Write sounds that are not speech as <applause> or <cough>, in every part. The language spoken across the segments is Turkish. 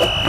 Oh!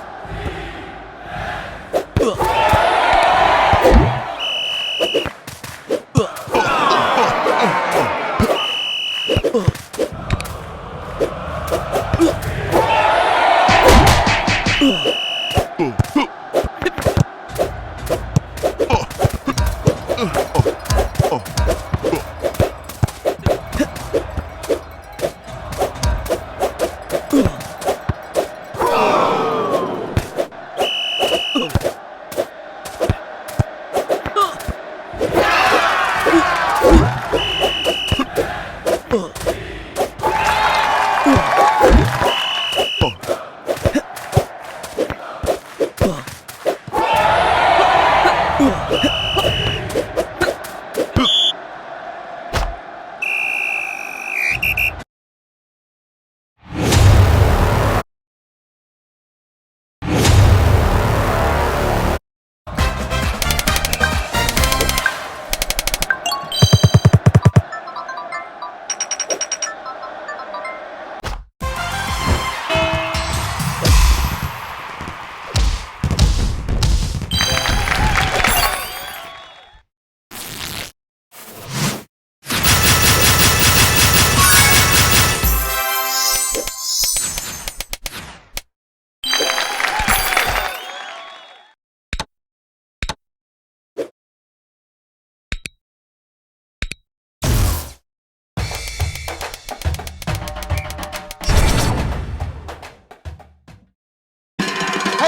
あっ!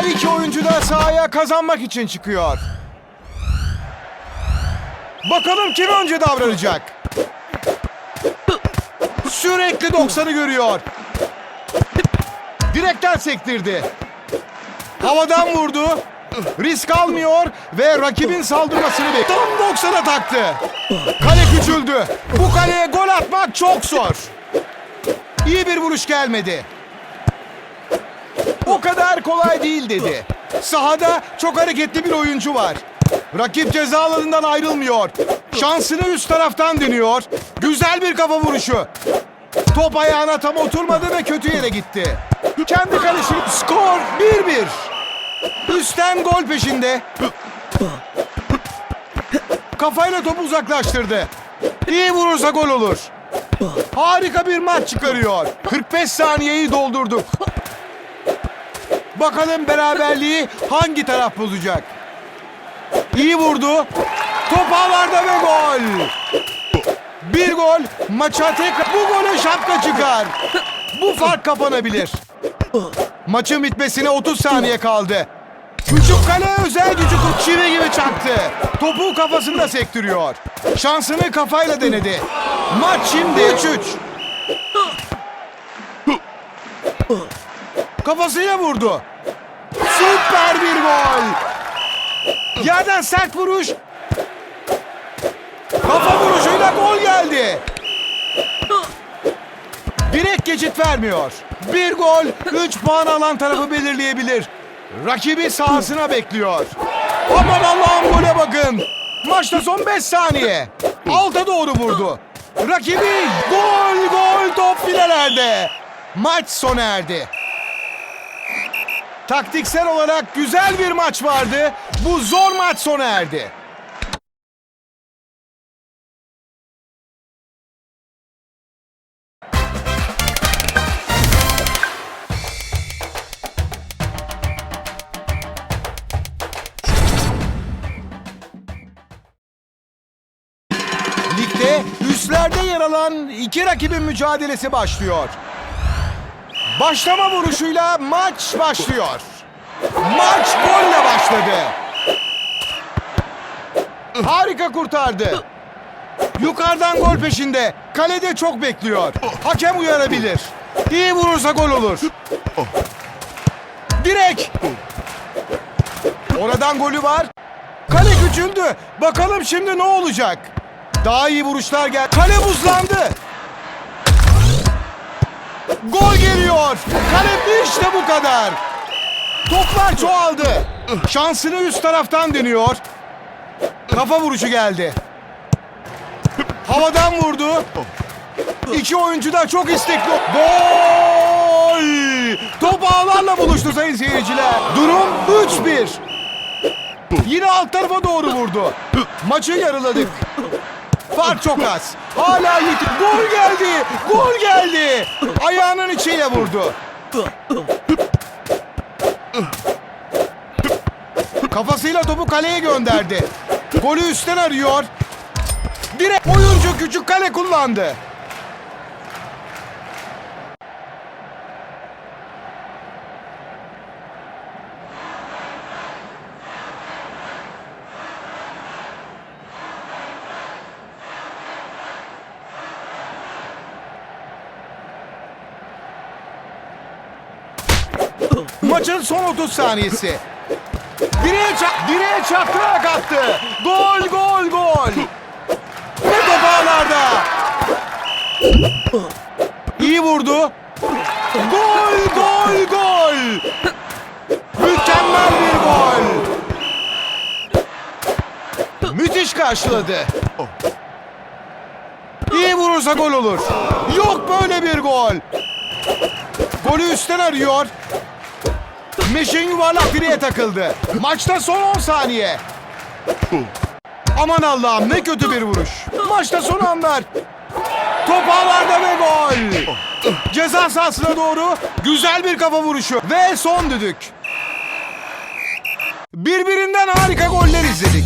Her iki oyuncu da sahaya kazanmak için çıkıyor. Bakalım kim önce davranacak? Sürekli 90'ı görüyor. Direkten sektirdi. Havadan vurdu. Risk almıyor ve rakibin saldırmasını bekliyor. Tam 90'a taktı. Kale küçüldü. Bu kaleye gol atmak çok zor. İyi bir vuruş gelmedi. O kadar kolay değil dedi. Sahada çok hareketli bir oyuncu var. Rakip ceza alanından ayrılmıyor. Şansını üst taraftan deniyor. Güzel bir kafa vuruşu. Top ayağına tam oturmadı ve kötü yere gitti. Kendi kalesi skor 1-1. Üstten gol peşinde. Kafayla topu uzaklaştırdı. İyi vurursa gol olur. Harika bir maç çıkarıyor. 45 saniyeyi doldurduk. Bakalım beraberliği hangi taraf bozacak? İyi vurdu. Top havada ve gol. Bir gol maça tekrar bu gole şapka çıkar. Bu fark kapanabilir. Maçın bitmesine 30 saniye kaldı. Küçük kale özel gücü çivi gibi çaktı. Topu kafasında sektiriyor. Şansını kafayla denedi. Maç şimdi 3-3. Kafasıyla vurdu. Süper bir gol. Yerden sert vuruş. Kafa vuruşuyla gol geldi. Direkt geçit vermiyor. Bir gol 3 puan alan tarafı belirleyebilir. Rakibi sahasına bekliyor. Aman Allah'ım gole bakın. Maçta son 5 saniye. Alta doğru vurdu. Rakibi gol gol top filelerde. Maç sona erdi. Taktiksel olarak güzel bir maç vardı. Bu zor maç sona erdi. Ligde üstlerde yer alan iki rakibin mücadelesi başlıyor. Başlama vuruşuyla maç başlıyor. Maç golle başladı. Harika kurtardı. Yukarıdan gol peşinde. Kalede çok bekliyor. Hakem uyarabilir. İyi vurursa gol olur. Direk. Oradan golü var. Kale küçüldü. Bakalım şimdi ne olacak? Daha iyi vuruşlar gel. Kale buzlandı. Gol geliyor. Kale işte bu kadar. Toplar çoğaldı. Şansını üst taraftan deniyor. Kafa vuruşu geldi. Havadan vurdu. İki oyuncu da çok istekli. Gol! Top ağlarla buluştu sayın seyirciler. Durum 3-1. Yine alt tarafa doğru vurdu. Maçı yarıladık. Fark çok az. Hala yeti. Gol geldi. Gol geldi. Ayağının içiyle vurdu. Kafasıyla topu kaleye gönderdi. Golü üstten arıyor. Direkt oyuncu küçük kale kullandı. <laughs> Maçın son 30 saniyesi. Direğe, ça- direğe çarptırarak attı. Gol, gol, gol. Ve top ağlarda. İyi vurdu. Gol, gol, gol. Mükemmel bir gol. Müthiş karşıladı. İyi vurursa gol olur. Yok böyle bir gol. Golü üstten arıyor. Meşin yuvarlak direğe takıldı. Maçta son 10 saniye. Aman Allah'ım ne kötü bir vuruş. Maçta son anlar. Top ağlarda ve gol. Ceza sahasına doğru güzel bir kafa vuruşu. Ve son düdük. Birbirinden harika goller izledik.